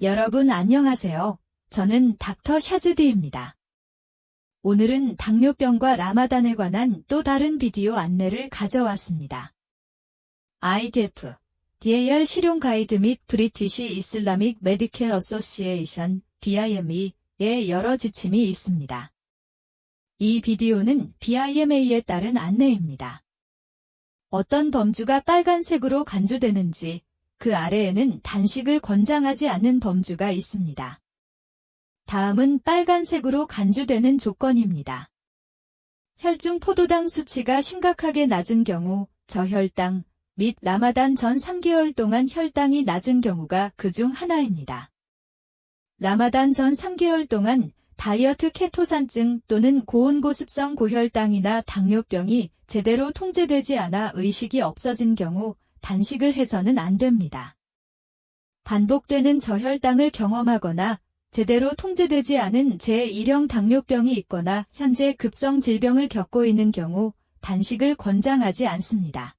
여러분 안녕하세요. 저는 닥터 샤즈디입니다. 오늘은 당뇨병과 라마단에 관한 또 다른 비디오 안내를 가져왔습니다. IDF, DAR 실용 가이드 및 브리티시 이슬라믹 메디켈 어소시에이션, BIME의 여러 지침이 있습니다. 이 비디오는 BIMA에 따른 안내입니다. 어떤 범주가 빨간색으로 간주되는지 그 아래에는 단식을 권장하지 않는 범주가 있습니다. 다음은 빨간색으로 간주되는 조건입니다. 혈중 포도당 수치가 심각하게 낮은 경우 저혈당 및 라마단 전 3개월 동안 혈당이 낮은 경우가 그 중 하나입니다. 라마단 전 3개월 동안 다이어트 케토산증 또는 고온고습성 고혈당이나 당뇨병이 제대로 통제되지 않아 의식이 없어진 경우 단식을 해서는 안 됩니다. 반복되는 저혈당을 경험하거나 제대로 통제되지 않은 제1형 당뇨병이 있거나 현재 급성 질병을 겪고 있는 경우 단식을 권장하지 않습니다.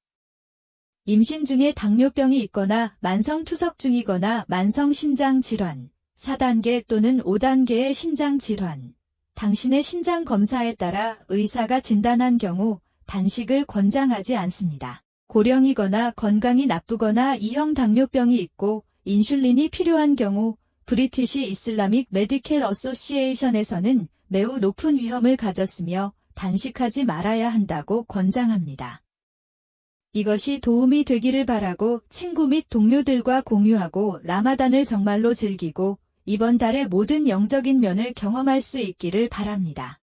임신 중에 당뇨병이 있거나 만성 투석 중이거나 만성 신장 질환, 4단계 또는 5단계의 신장 질환, 당신의 신장 검사에 따라 의사가 진단한 경우 단식을 권장하지 않습니다. 고령이거나 건강이 나쁘거나 2형 당뇨병이 있고 인슐린이 필요한 경우 브리티시 이슬라믹 메디켈 어소시에이션에서는 매우 높은 위험을 가졌으며 단식하지 말아야 한다고 권장합니다. 이것이 도움이 되기를 바라고 친구 및 동료들과 공유하고 라마단을 정말로 즐기고 이번 달의 모든 영적인 면을 경험할 수 있기를 바랍니다.